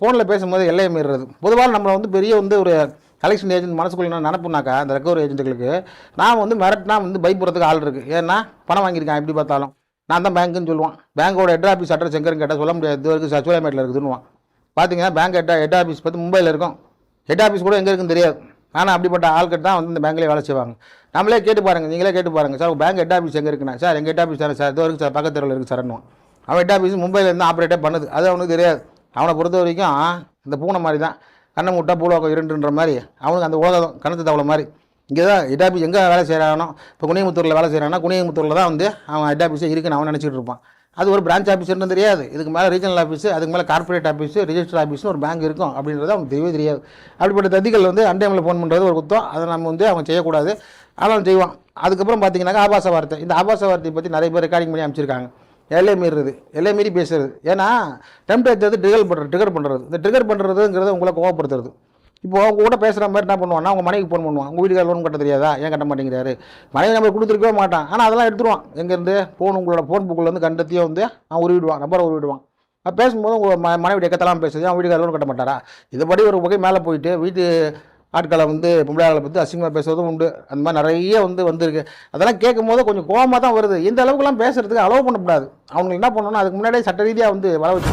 ஃபோனில் பேசும்போது எல்லையை மீறுறது. பொதுவாக நம்மளை வந்து பெரிய வந்து ஒரு கலெக்ஷன் ஏஜென்ட் மனசுக்குள்ள என்ன நினப்புனாக்கா அந்த ரெக்கவரி ஏஜென்ட்டுகளுக்கு நான் வந்து மிரட்டினா வந்து பயப்படுறதுக்கு ஆள் இருக்குது ஏன்னா பணம் வாங்கியிருக்கேன் எப்படி பார்த்தாலும். நான் தான் பேங்க்குன்னு சொல்லுவான். பேங்கோட ஹெட் ஆஃபீஸ் அட்ரஸ் எங்கேன்னு கேட்டால் சொல்ல முடியாது. இது வரைக்கும் சச்சுவலைமேட்டில் இருக்குதுன்னுவான். பார்த்தீங்கன்னா பேங்க் ஹெட் ஹெட் ஆஃபீஸ் பார்த்து மும்பையில் இருக்கும். ஹெட் ஆஃபீஸ் கூட எங்கே இருக்குன்னு தெரியாது. ஆனால் அப்படிப்பட்ட ஆள்கிட்ட தான் வந்து இந்த பேங்க்லேயே வேலை செய்வாங்க. நம்மளே கேட்டு பாருங்கள் நீங்களே கேட்டு பாருங்கள் சார் பேங்க் ஹெட் ஆஃபீஸ் எங்கே இருக்குண்ணா சார் எங்கள் ஹெட் ஆஃபீஸ் சார் சார்? இது வரைக்கும் சார் பக்கத்து தெருவில் இருக்குது சார்னுவான் அவன் ஹெட் ஆஃபீஸ் மும்பையிலேருந்து ஆப்ரேட்டே பண்ணுது. அது அவனுக்கு தெரியாது. அவனை பொறுத்த வரைக்கும் இந்த பூனை மாதிரி தான். கண்ணை மூட்டா பூலோகம் இருண்டுன்ற மாதிரி. அவனுக்கு அந்த உலகம் கணத்து தவளை மாதிரி. இங்கே தான் ஹெட் ஆஃபீஸ் எங்கே வேலை செய்கிறானோ இப்போ குனியமுத்தூரில் வேலை செய்கிறானா குனியமுத்தூரில் தான் வந்து அவன் ஹெட் ஆஃபீஸே இருக்குன்னு அவன் நினச்சிட்டு இருப்பான். அது ஒரு பிரான்ச் ஆஃபீஸ்னு தெரியாது. இதுக்கு மேலே ரீஜனல் ஆஃபீஸு அதுக்கு மேலே கார்ப்பரேட் ஆஃபீஸு ரிஜிஸ்டர் ஆஃபீஸ்னு ஒரு பேங்க் இருக்கும் அப்படின்றது அவனுக்கு தெரியவே தெரியாது. அப்படிப்பட்ட ததிகள் வந்து அன்டைமில் ஃபோன் பண்ணுறது ஒரு குத்தம். அதை நம்ம வந்து அவன் செய்யக்கூடாது. ஆனால் செய்வான். அதுக்கப்புறம் பார்த்தீங்கன்னாக்கா ஆபாச வார்த்தை. இந்த ஆபாச வார்த்தையை பற்றி நிறைய பேர் ரெக்கார்டிங் பண்ணி அமைச்சிருக்காங்க எல்லை மீறுறது எல்லை மீறி பேசுறது. ஏன்னா டெம்ப்ளேட் ட்ரிகர் பண்ணுறது ட்ரிகர் பண்ணுறது இந்த ட்ரிகர் பண்ணுறதுங்கிறது உங்களை கோவப்படுத்துறது. இப்போ அவங்க கூட பேசுகிற மாதிரி என்ன பண்ணுவான்னா அவங்க மனைவிக்கு ஃபோன் பண்ணுவான். உங்கள் வீட்டுக்கார லோன் கட்ட தெரியாதா ஏன் கட்ட மாட்டேங்கிறாரு? மனைவி நம்பர் கொடுத்துருக்கவே மாட்டான். ஆனால் அதெல்லாம் எடுத்துருவான். எங்கேருந்து? ஃபோன் உங்களோட ஃபோன் புக்கில் வந்து கண்டத்தையும் வந்து அவன் உருவிடுவான். நம்பரை உருவிடுவான். பேசும்போது உங்கள் ம மனைவி எக்கத்தெல்லாம் பேசுது. அவன் வீட்டுக்கார லோன் கட்ட மாட்டாரா? இதுபடி ஒரு வகை மேலே போயிட்டு வீட்டு ஆட்களை வந்து பொம்பளையாளர்களை பற்றி அசிங்கமாக பேசுறதும் உண்டு. அந்த மாதிரி நிறைய வந்து வந்திருக்கு. அதெல்லாம் கேட்கும் போது கொஞ்சம் கோவமாக தான் வருது. இந்த அளவுக்குலாம் பேசுறதுக்கு அலோவ் பண்ணக்கூடாது. அவங்க என்ன பண்ணணும்னா அதுக்கு முன்னாடியே சட்ட ரீதியாக வந்து வர வச்சு